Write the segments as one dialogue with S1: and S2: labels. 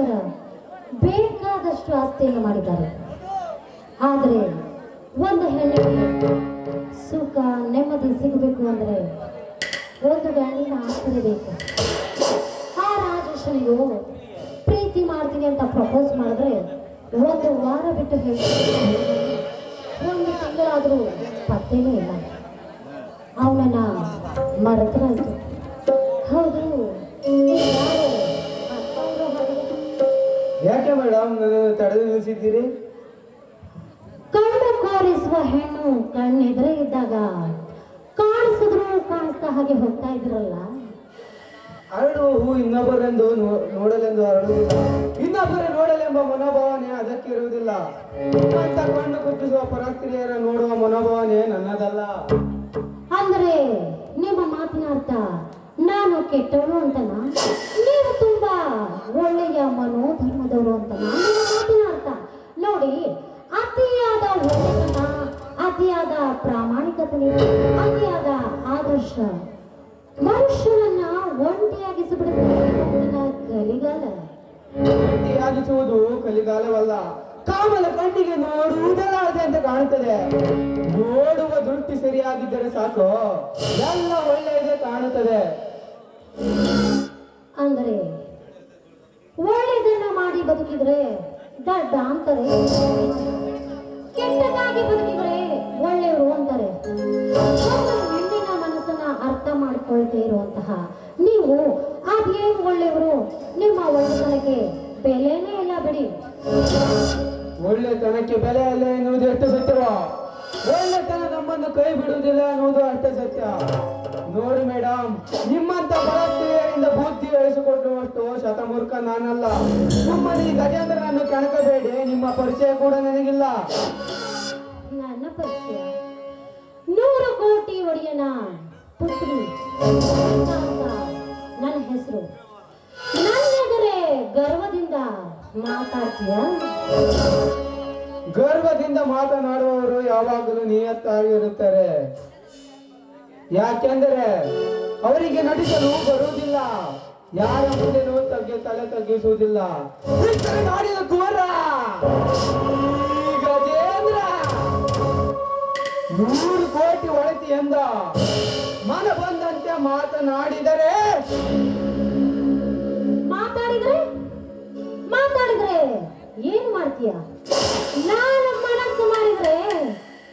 S1: ಅದಕ್ಕೋಸ್ಕರ ಬೇಕಾದಷ್ಟು ಆಸ್ತಿಯನ್ನು ಮಾಡಿದ್ದಾರೆ. ಆದರೆ ಒಂದು ಹೆಣ್ಣಿಗೆ ಸುಖ, ನೆಮ್ಮದಿ ಸಿಗಬೇಕು ಅಂದರೆ ಒಂದು ಗಂಡಿನ ಆಸರೆ ಬೇಕು. ಆ ರಾಜೇಶನಿಗೂ ಪ್ರೀತಿ ಮಾಡ್ತೀನಿ ಅಂತ ಪ್ರಪೋಸ್ ಮಾಡಿದ್ರೆ ಒಂದು ವಾರ ಬಿಟ್ಟು ಹೇಳ್ತೀನಿ. ಒಂದು ತಿಂಗಳಾದರೂ ಪತ್ತೇನೂ ಇಲ್ಲ. ಅವನನ್ನ ಮರೆತರಾಯಿತು. ಹೌದು.
S2: ತಡೆದು ನಿಲ್ಲಿಸಿದ್ದೀರಿ?
S1: ಕಣ್ಣು ಕೋರಿಸುವ ಹೆಣ್ಣು ಕಣ್ಣೆದುರೇ ಇದ್ದಾಗ ಕಾಣಿಸಿದ್ರು ಕಾಣಿಸ್ತಾ ಹಾಗೆ ಹೋಗ್ತಾ ಇದ್ರಲ್ಲ.
S2: ಅರಳು ಹೂ ಇನ್ನೊಬ್ಬರೆಂದು ನೋಡಲೆಂದು ಅರಳುವುದಿಲ್ಲ. ಇನ್ನೊಬ್ಬರೇ ನೋಡಲೆಂಬ ಮನೋಭಾವನೆ ಅದಕ್ಕೆ ಇರುವುದಿಲ್ಲ. ಅಂತ ಕಣ್ಣು ಕುಟ್ಟಿಸುವ ಪರಸ್ತ್ರೀಯರ ನೋಡುವ ಮನೋಭಾವನೆ ನನ್ನದಲ್ಲ.
S1: ಅಂದ್ರೆ ನಿಮ್ಮ ಮಾತಿನ ಅರ್ಥ ನಾನು ಕೆಟ್ಟವನು ಅಂತನಾ? ನೀವು ತುಂಬಾ ಒಳ್ಳೆಯ ಮನೋಧರ್ಮದವರು ಅಂತ ಮಾತಿನ ಅರ್ಥ. ನೋಡಿ, ಅತಿಯಾದ ಒಳ್ಳೆತನ, ಅತಿಯಾದ ಪ್ರಾಮಾಣಿಕತೆ ಅತಿಯಾದ ಆದರ್ಶ. ಮನುಷ್ಯರನ್ನ ಒಂಟಿಯಾಗಿಸಿಬಿಡುತ್ತೆ ಕಲಿಗಾಲ.
S2: ಒಂಟಿಯಾಗಿಸುವುದು ಕಲಿಗಾಲವಲ್ಲ ಕಾಮಲ ಕಣ್ಣಿಗೆ ನೋಡುವುದಲ್ಲ ಅಂತ ಕಾಣುತ್ತದೆ. ನೋಡುವ ದೃಷ್ಟಿ ಸರಿಯಾಗಿದ್ದರೆ ಸಾಕು, ಎಲ್ಲ ಒಳ್ಳೆಯದೇ ಕಾಣುತ್ತದೆ.
S1: ಅಂದರೆ ಒಳ್ಳೆಯದನ್ನ ಮಾಡಿ ಬದುಕಿದ್ರೆ ದಡ್ಡ ಅಂತಾರೆ. ಕೆಟ್ಟದಾಗಿ ಬದುಕಿದ್ರೆ ಒಳ್ಳೆಯವರು ಅಂತಾರೆ. ಹೆಣ್ಣಿನ ಮನಸ್ಸನ್ನ ಅರ್ಥ ಮಾಡ್ಕೊಳ್ತೇ ಇರುವಂತಹ ನೀವು ಅದೇನು ಒಳ್ಳೆಯವರು, ನಿಮ್ಮ ಒಳ್ಳೆತನಕ್ಕೆ ಬೆಲೆನೇ ಇಲ್ಲ ಬಿಡಿ.
S2: ಒಳ್ಳೆತನಕ್ಕೆ ಬೆಲೆ ಇಲ್ಲ ಎನ್ನುವುದು ಎಷ್ಟು ಸತ್ಯವೋ? ಒಳ್ಳೆತನ ನಮ್ಮನ್ನು ಕೈ ಬಿಡುವುದಿಲ್ಲ ಅನ್ನೋದು ಅರ್ಥ ಸತ್ಯ. ನೋಡಿ ಮೇಡಮ್ ನಿಮ್ಮಂತ ಬಳಕೆಯಿಂದ ಬುದ್ಧಿ ಹೇಳಿಸಿಕೊಟ್ಟುವಷ್ಟು ಶತಮೂರ್ಖ ನಾನಲ್ಲ. ನಮ್ಮಲ್ಲಿ ಗಜೇಂದ್ರನನ್ನು ಕಣಕಬೇಡಿ, ನಿಮ್ಮ ಪರಿಚಯ ಕೂಡ ನನಗಿಲ್ಲ.
S1: ನನ್ನ ಪರಿಚಯ? ನೂರು ಕೋಟಿ ಒಡೆಯನ ಪುತ್ರಿ. ನನ್ನ ಹೆಸರು. ನನ್ನೆದುರೇ ಗರ್ವದಿಂದ ಮಾತಾಡ್ತೀಯ?
S2: ಗರ್ವದಿಂದ ಮಾತನಾಡುವವರು ಯಾವಾಗಲೂ ನಿಯತ್ತಾಗಿರುತ್ತಾರೆ ಯಾಕೆಂದರೆ ಅವರಿಗೆ ನಟಿಸಲು ಬರುವುದಿಲ್ಲ. ಯಾರ ನೋವು ತಗ್ಗಿ, ತಲೆ ತಗ್ಗಿಸುವುದಿಲ್ಲ. ನೂರು ಕೋಟಿ ಒಳತಿ ಎಂದ ಮನ ಬಂದಂತೆ ಮಾತನಾಡಿದರೆ.
S1: ಮಾತಾಡಿದ್ರೆ? ಮಾತಾಡಿದ್ರೆ? ಏನ್ ಮಾಡ್ತೀಯ? ನಾನು ಮನಸ್ಸು ಮಾಡಿದ್ರೆ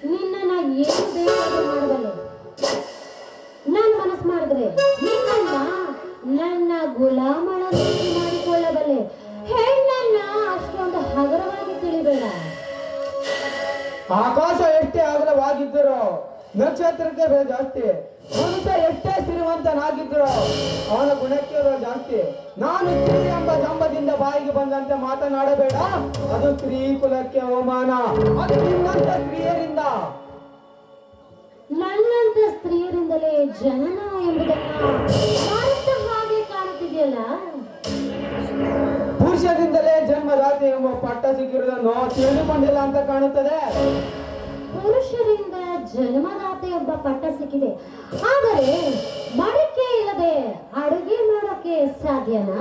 S1: ನಿನ್ನನ ಏನು ಬೇಕಾದ್ರೂ ಮಾಡಬಲ್ಲೆ. ನಾನು ಮನಸ್ಸು ಮಾಡಿದ್ರೆ ನಿನ್ನ ನನ್ನ ಗುಲಾಮಳ ಮಾಡಿಕೊಳ್ಳಬಲ್ಲೆ. ಹೆಣ್ಣನ್ನ ಅಷ್ಟೊಂದು ಹಗರವಾಗಿ ತಿಳಿಬೇಡ.
S2: ಆಕಾಶ ಎಷ್ಟೇ ಅಗಲವಾಗಿದ್ದರು ನಕ್ಷತ್ರಕ್ಕೆ ಜಾಸ್ತಿ ಮನುಷ್ಯ ಎಷ್ಟೇ ಶ್ರೀಮಂತನಾಗಿದ್ದರು ಅವನ ಗುಣಕ್ಕೆ ಜಾಸ್ತಿ ನಾನು ಸ್ತ್ರೀ ಎಂಬ ಜಂಬದಿಂದ ಬಾಯಿಗೆ ಬಂದಂತೆ ಮಾತನಾಡಬೇಡ. ಅದು ಸ್ತ್ರೀ ಕುಲಕ್ಕೆ ಅವಮಾನ. ಅದು ನಿನ್ನಂತ ಸ್ತ್ರೀಯರಿಂದ.
S1: ನನ್ನಂತ ಸ್ತ್ರೀಯರಿಂದಲೇ ಜನನ ಎಂಬುದನ್ನ ಹಾಗೆ ಕಾಣುತ್ತಿದೆಯಲ್ಲ
S2: ಪುರುಷದಿಂದಲೇ ಜನ್ಮದಾತಿ ಎಂಬ ಪಟ್ಟ ಸಿಕ್ಕಿರುವುದನ್ನು ತಿಳಿದುಕೊಂಡಿಲ್ಲ ಅಂತ ಕಾಣುತ್ತದೆ.
S1: ಪುರುಷರಿಂದ ಜನ್ಮದಾತೆ ಎಂಬ ಪಟ್ಟ ಸಿಕ್ಕಿದೆ. ಆದರೆ ಮಡಿಕೆ ಇಲ್ಲದೆ ಅಡುಗೆ ಮಾಡೋಕೆ ಸಾಧ್ಯನಾ?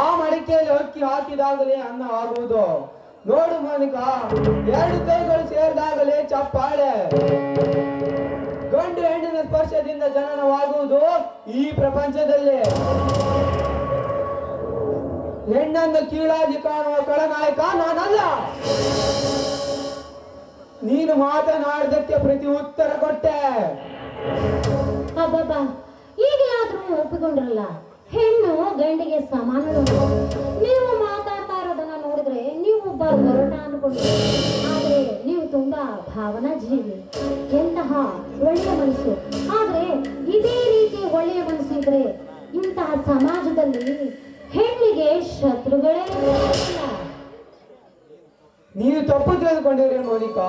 S2: ಆ ಮಡಿಕೆಯಲ್ಲಿ ಅಕ್ಕಿ ಹಾಕಿದಾಗಲೇ ಅನ್ನ ಆಗುವುದು ನೋಡು ಮಾನಿಕ, ಎರಡು ಕೈಗಳು ಸೇರಿದಾಗಲೇ ಚಪ್ಪಾಳೆ. ಗಂಡು ಹೆಣ್ಣಿನ ಸ್ಪರ್ಶದಿಂದ ಜನನವಾಗುವುದು ಈ ಪ್ರಪಂಚದಲ್ಲಿ. ಹೆಣ್ಣನ್ನು ಕೀಳಾಗಿ ಕಾಣುವ ಕಳನಾಯಕ ನಾನಲ್ಲ. ನೀನು ಮಾತನಾಡಿದಕ್ಕೆ ಪ್ರತಿ ಉತ್ತರ ಕೊಟ್ಟೆ.
S1: ಅಬ್ಬಬ್ಬ ಈಗಲಾದ್ರೂ ಒಪ್ಪಿಕೊಂಡ್ರಲ್ಲ? ಹೆಣ್ಣು ಗಂಡಿಗೆ ಸಮಾನ ನೀವು ಮಾತಾಡ್ತಾ ಇರೋದನ್ನ ನೋಡಿದ್ರೆ ನೀವು ಒಬ್ಬ ಹೊರಟ ಅನ್ಕೊಂಡ್ರಿ. ಆದ್ರೆ ನೀವು ತುಂಬಾ ಭಾವನಾ ಜೀವಿ ಎಂತಹ ಒಳ್ಳೆಯ ಮನಸ್ಸು. ಆದ್ರೆ ಇದೇ ರೀತಿ ಒಳ್ಳೆಯ ಮನಸ್ಸು ಇದ್ರೆ ಇಂತಹ ಸಮಾಜದಲ್ಲಿ ಹೆಣ್ಣಿಗೆ ಶತ್ರುಗಳೇ.
S2: ನೀವು ತಪ್ಪು ತಿಳಿದುಕೊಂಡಿರೇನು ಮೋನಿಕಾ?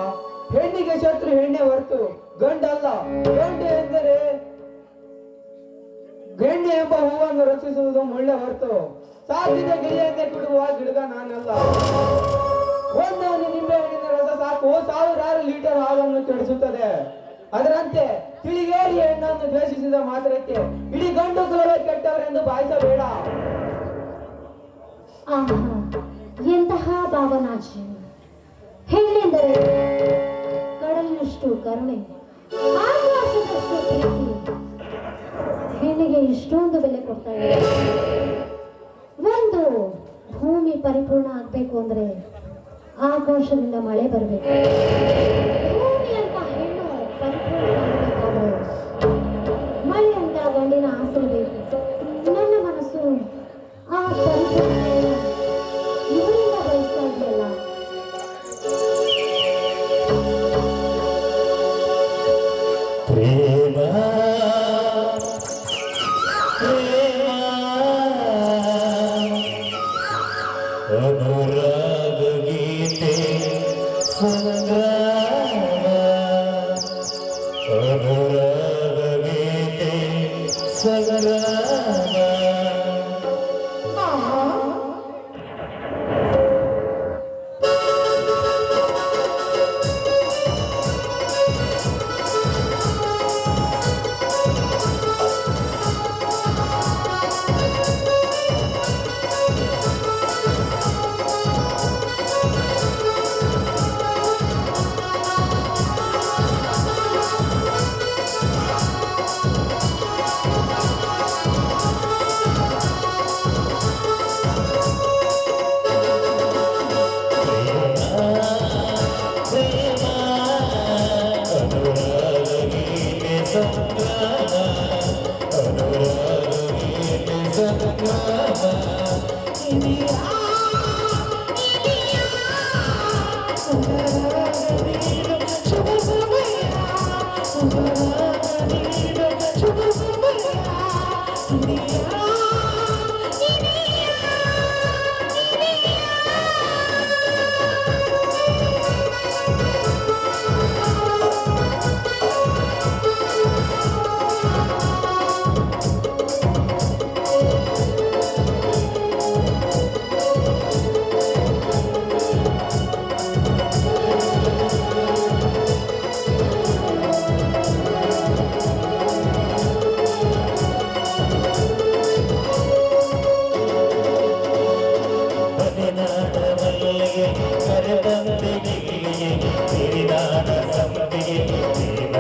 S2: ಹೆಣ್ಣಿಗೆ ಶತ್ರು, ಹೆಣ್ಣೆ ಹೊರತು. ಗಂಡಲ್ಲ ಗಂಡು ಗಿಡವನ್ನು ರಚಿಸುವುದು ಮುಳ್ಳ ಹೊರತು. ಸಾಧ್ಯದ ಗಿಳಿಯಂತೆ ಕುಡುವ ಗಿಡದ ನಾನಲ್ಲ. ಒಂದು ನಿಂಬೆ ಹಣ್ಣಿನ ರಸ ಸಾಕು. ಸಾವಿರಾರು ಲೀಟರ್ ಹಾಲನ್ನು ಕೆಡಿಸುತ್ತದೆ. ಅದರಂತೆ ತಿಳಿಗೇರಿ ಹೆಣ್ಣನ್ನು ದ್ವೇಷಿಸಿದ ಮಾತ್ರಕ್ಕೆ ಇಡೀ ಗಂಡು ಕುಲವೇ ಕೆಟ್ಟವರೆಂದು ಭಾವಿಸಬೇಡ.
S3: ಎಂತಹ ಭಾವನಾಜಿ ಹೇಳಿದರೆ ಕಡಲಿನಷ್ಟು ಕರುಣೆ, ಆಕಾಶದಷ್ಟು ಪ್ರೀತಿ. ಮಹಿಳೆಗೆ ಇಷ್ಟೊಂದು ಬೆಲೆ ಕೊಡ್ತಾ ಇದ್ದಾರೆ ಒಂದು ಭೂಮಿ ಪರಿಪೂರ್ಣ ಆಗಬೇಕು ಅಂದ್ರೆ ಆಕಾಶದಿಂದ ಮಳೆ ಬರಬೇಕು. ಭೂಮಿ ಅಂತ ಹೆಣ್ಣು ಪರಿಪೂರ್ಣ
S1: Sagrada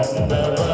S1: That's the.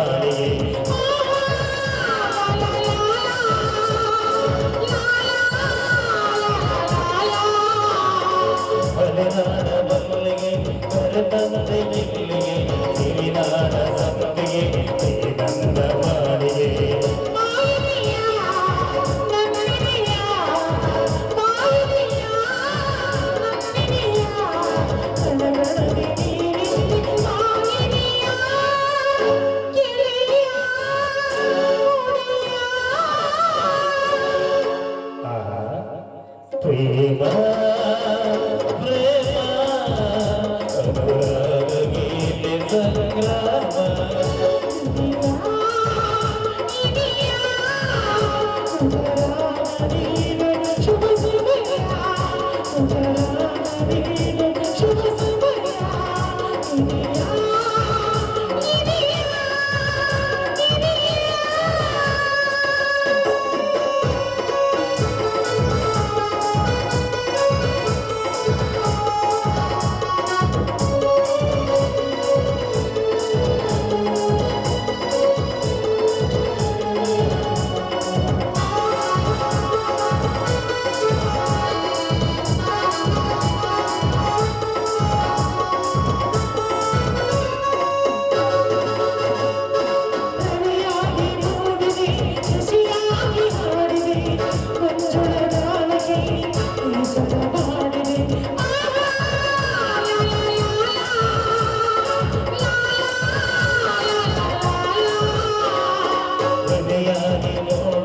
S1: Hãy subscribe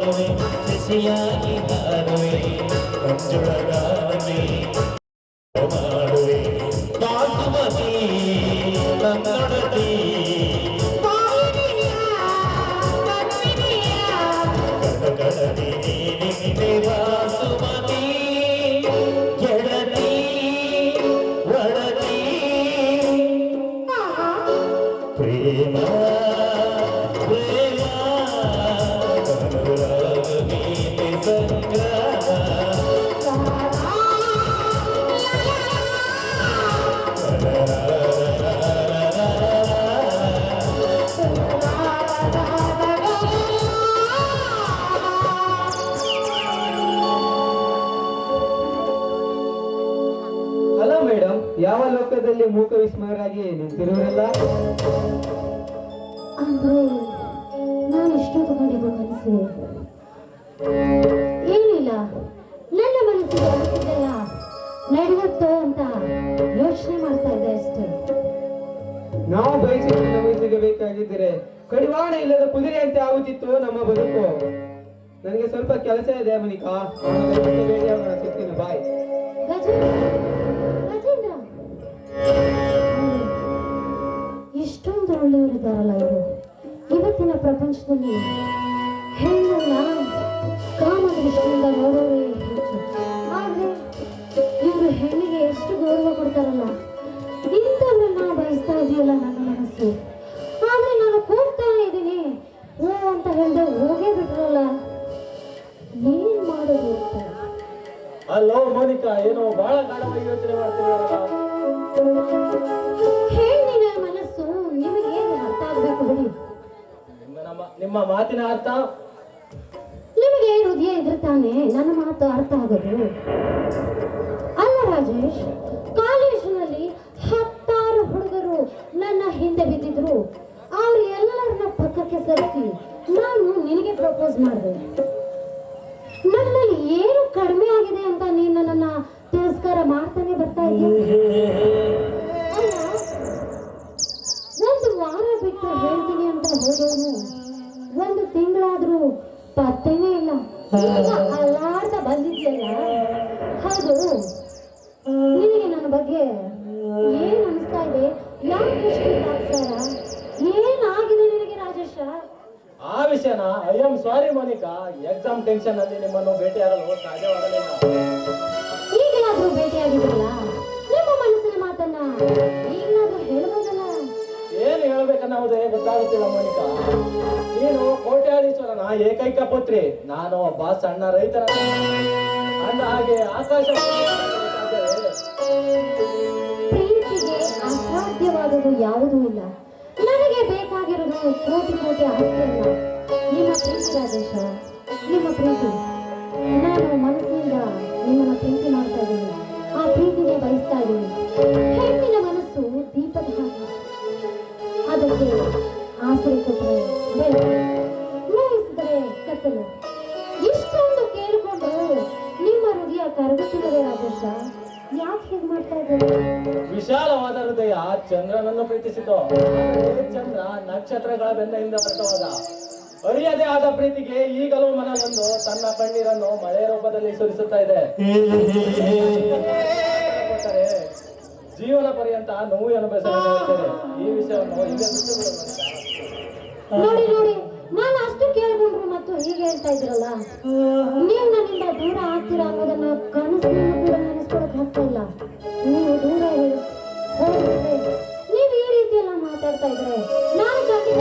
S1: Tisiya, Tisiya, Tisiya, Tisiya, Tisiya, Tisiya, Tisiya, Tisiya,
S2: ನಾವು ಬಯಸಿದ ನಮಗೆ ಸಿಗಬೇಕಾಗಿದ್ದರೆ ಕಡಿವಾಣ ಇಲ್ಲದ ಕುದುರೆಯಂತೆ ಆಗುತ್ತಿತ್ತು ನಮ್ಮ ಬದುಕು. ನನಗೆ ಸ್ವಲ್ಪ ಕೆಲಸ ಇದೆ ಮನಿಕಾ. ಸಿಗ್ತೀನಿ ಬಾಯ್
S1: ಎಷ್ಟೊಂದು ಒಳ್ಳೆಯವರಿದ್ದಾರಲ್ಲ ಇವರು. ಇವತ್ತಿನ ಪ್ರಪಂಚದಲ್ಲಿ ಹೆಣ್ಣನ್ನ ಕಾಮ ವಿಷಯದಿಂದ ನೋಡೋರೇ ಇವರು ಹೆಣ್ಣಿಗೆ ಎಷ್ಟು ಗೌರವ ಕೊಡ್ತಾರಲ್ಲ. ಇದೆಯಲ್ಲ ನನ್ನ ಮನಸ್ಸು. ಆದ್ರೆ ನಾನು ಕೂಗ್ತಾ ಇದ್ದೀನಿ. ಓ ಅಂತ ಹೇಳ್ದೆ ಹೋಗೇ ಬಿಟ್ರಲ್ಲ. ಏನ್ ಮಾಡೋದು ಅಂತ?
S4: ಅಲ್ಲೋ ಮೋನಿಕಾ ಏನೋ ಬಹಳ ಗಾಢವಾಗಿ ಯೋಚನೆ ಮಾಡ್ತಿದ್ದೀರಲ್ಲ
S1: ನನ್ನ ಮನಸ್ಸು. ನಿಮಗೆ ಏನು ಅರ್ಥ ಆಗ್ಬೇಕು ಬಿಡಿ.
S4: ನಿಮ್ಮ ನಮ್ಮ ನಿಮ್ಮ ಮಾತಿನ ಅರ್ಥ?
S1: ನಿಮಗೆ ಹೃದಯ ಇದ್ರೆ ತಾನೇ ನನ್ನ ಮಾತು ಅರ್ಥ ಆಗೋದು. ಅಲ್ಲ ರಾಜೇಶ್ ನನ್ನ ಹಿಂದೆ ಬಿದ್ದಿದ್ರು. ಅವ್ರು ಎಲ್ಲರನ್ನ ಪಕ್ಕಕ್ಕೆ ಸರಿಸಿ ನಾನು ನಿನಗೆ ಪ್ರಪೋಸ್ ಮಾಡಿದೆ. ನನ್ನಲ್ಲಿ ಏನು ಕಡಿಮೆ ಆಗಿದೆ ಅಂತ ನೀನು ನನ್ನನ್ನ ತಿರಸ್ಕಾರ ಮಾಡ್ತಾನೆ ಬರ್ತಾ ಒಂದು ವಾರ ಬಿಟ್ಟು ಹೇಳ್ತೀನಿ ಅಂತ ಹೋದವನು ಒಂದು ತಿಂಗಳಾದ್ರೂ ಪತ್ತೆನೇ ಇಲ್ಲ. ಅಲ್ಲಾಟ ಬಂದಿದ್ಯಲ್ಲ? ಹೌದು. ನಿನಗೆ ನನ್ನ ಬಗ್ಗೆ ಏನ್ ಅನಿಸ್ತಾ ಇದೆ? ಏನಾಗಿದೆ ನಿನಗೆ ರಾಜೇಶ
S4: ಆ ವಿಷಯನ I am sorry Monica. Exam tension ಅಲ್ಲಿ ನಿಮ್ಮನ್ನು ಭೇಟಿಯಾಗಲು ಸಾಧ್ಯವಾಗಲಿಲ್ಲ
S1: ಈಗಲಾದ್ರೂ ಭೇಟಿಯಾಗಿದ್ರಲ್ಲ ನಿಮ್ಮ ಮನಸ್ಸಿನ ಮಾತನ್ನ ಈಗಲಾದ್ರೂ ಹೇಳ್ಬೋದಲ್ಲ?
S4: ಏನು ಹೇಳ್ಬೇಕನ್ನೋದೇ ಗೊತ್ತಾಗುತ್ತಿಲ್ಲ ಮೋನಿಕಾ. ನೀನು ಕೋಟ್ಯಾಧೀಶ್ವರನ ಏಕೈಕ ಪುತ್ರಿ. ನಾನು ಒಬ್ಬ ಸಣ್ಣ ರೈತರ ಅಂದ ಹಾಗೆ ಆಕಾಶ
S1: ಅಸಾಧ್ಯವಾದುದು ಯಾವುದೂ ಇಲ್ಲ. ನನಗೆ ಬೇಕಾಗಿರೋದು ಕೋಟಿ ಕೋಟಿ ಆಸ್ತಿ ಅಲ್ಲ ನಿಮ್ಮ ಪ್ರೀತಿ ರಾಜೇಶ ನಿಮ್ಮ ಪ್ರೀತಿ. ನಾನು ಮನಸ್ಸಿನಿಂದ ನಿಮ್ಮನ್ನು ಪ್ರೀತಿ ಮಾಡ್ತಾ ಇದ್ದೀನಿ. ಆ ಪ್ರೀತಿಗೆ ಬಯಸ್ತಾ ಇದ್ದೀನಿ. ಹೆಣ್ಣಿನ ಮನಸ್ಸು ದೀಪದ ಹಾಗೆ. ಅದಕ್ಕೆ ಆಸರೆ ಕೊಟ್ಟರೆ ನೋಯಿಸಿದರೆ ಕತ್ತಲು ಇಷ್ಟೊಂದು ಕೇಳಿಕೊಂಡು ನಿಮ್ಮ ಹೃದಯ ಕರಗುತ್ತಿದೆ ರಾಜೇಶ? ಯಾಕೆ ಹೀಗೆ ಮಾಡ್ತಾ ಇದ್ದಾರೆ?
S4: ವಿಶಾಲವಾದ ಹೃದಯ ಚಂದ್ರನನ್ನು ಪ್ರೀತಿಸಿತು. ಚಂದ್ರ ನಕ್ಷತ್ರಗಳ ಬೆನ್ನೆಯಿಂದ ಹೊರಟವಾದ ಅರಿಯದೇ ಆದ ಪ್ರೀತಿಗೆ ಈಗಲೂ ಮನ ಬಂದು ತನ್ನ ಕಣ್ಣೀರನ್ನು ಮಳೆ ರೂಪದಲ್ಲಿ ಸುರಿಸುತ್ತಾ ಇದೆ. ಜೀವನ ಪರ್ಯಂತ ನೋವು ಅನುಭವಿಸಬೇಕಾಗುತ್ತದೆ ಈ ವಿಷಯವನ್ನು
S1: ನೋಡಿ ನೋಡಿ. ನಾನು ಅಷ್ಟು ಕೇಳ್ಕೊಂಡ್ರು ಮತ್ತು ಹೀಗೆ ಹೇಳ್ತಾ ಇದ್ರಲ್ಲ ನೀವು ನನ್ನಿಂದ ದೂರ ಆಗ್ತೀರಾ ಅನ್ನೋದನ್ನ ಕನಸು ಕೂಡ ಆಗ್ತಾ ಇಲ್ಲ ನೀವು ದೂರ ಹೇಳಿ ನೀವು ಈ ರೀತಿ ಎಲ್ಲ ಮಾತಾಡ್ತಾ ಇದ್ರೆ ನಾನು ಖಂಡಿತ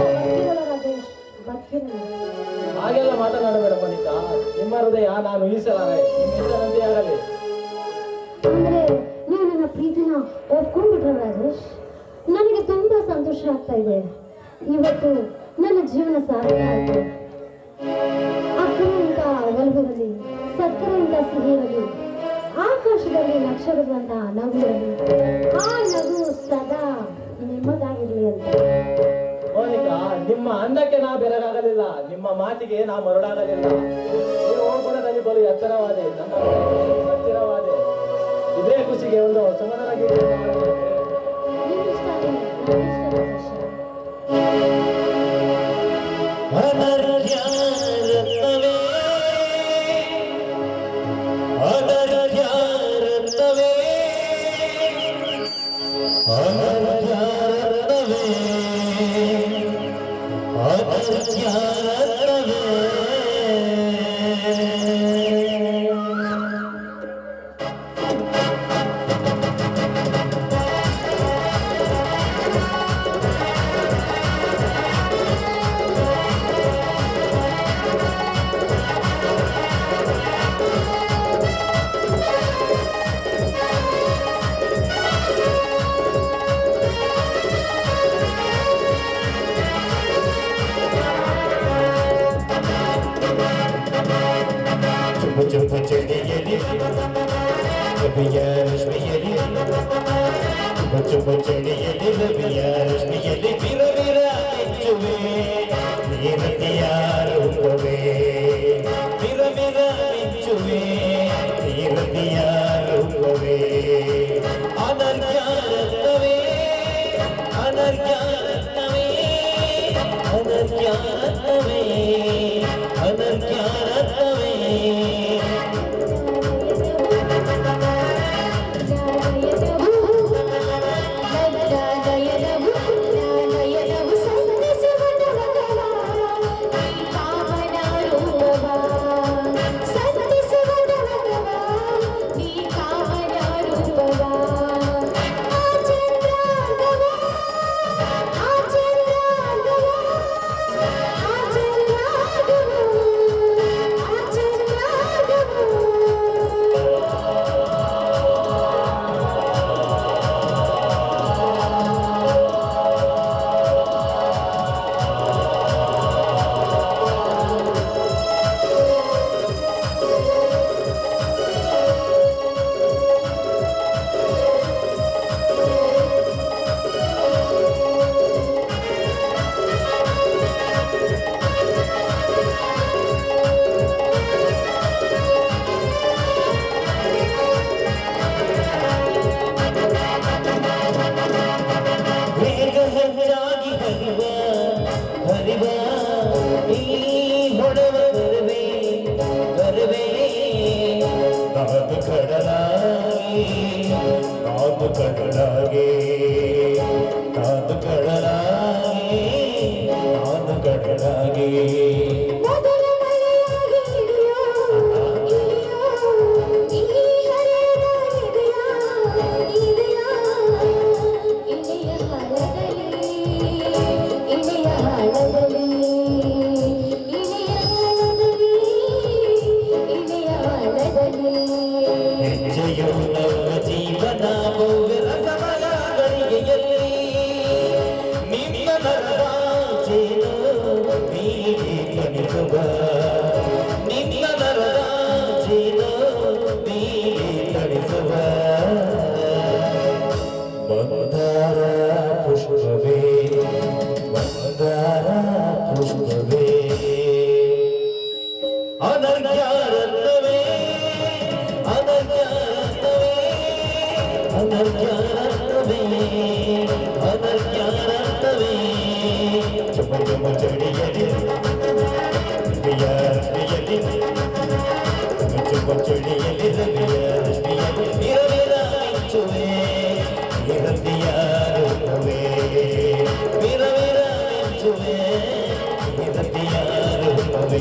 S1: ರಾಜೇಶ್ ಬದುಕಿರಲ್ಲ
S4: ಹಾಗೆಲ್ಲ ಮಾತನಾಡಬೇಡ ಪಂಡಿತ ನಿಮ್ಮ ಹೃದಯ ನಾನು ಈಸಲಾರೆ ನಿಮ್ಮ ಇಷ್ಟದಂತೆ ಆಗಲಿ.
S1: ಅಂದ್ರೆ ನೀವು ನನ್ನ ಪ್ರೀತಿನ ಒಪ್ಕೊಂಡ್ಬಿಟ್ರ ರಾಜೇಶ್? ನನಗೆ ತುಂಬಾ ಸಂತೋಷ ಆಗ್ತಾ ಇದೆ. ಇವತ್ತು ನನ್ನ ಜೀವನ ಸಾರ್ಥಕ ಆಯ್ತು. ಇರಲಿ ಆ ನಗು ಸದಾ ನಿಮ್ಮದಾಗಿರ್ಲಿ ಅಂತ
S4: ಮೋನಿಕಾ ನಿಮ್ಮ ಅಂದಕ್ಕೆ ನಾ ಬೆರಗಾಗಲಿಲ್ಲ. ನಿಮ್ಮ ಮಾತಿಗೆ ನಾ ಮರುಳಾಗಲಿಲ್ಲ ನೀವು ಬಲು ಎತ್ತರವಾದೆ, ನನ್ನ ಹತ್ತಿರವಾದೆ. ಇದೇ ಖುಷಿಗೆ ಒಂದು ಸುಮಧುರ
S3: Yarış mı yeli? Bıçı bıçı yeli, yarış mı yeli? Bira bira içimi, yeni diyar ukovi. Bira bira içimi, yeni diyar ukovi. Anar kya tavi, anar kya tavi, anar kya tavi. ಮಿಂಚುವೆ ನಿರತಿಯ ರೂಪವೇ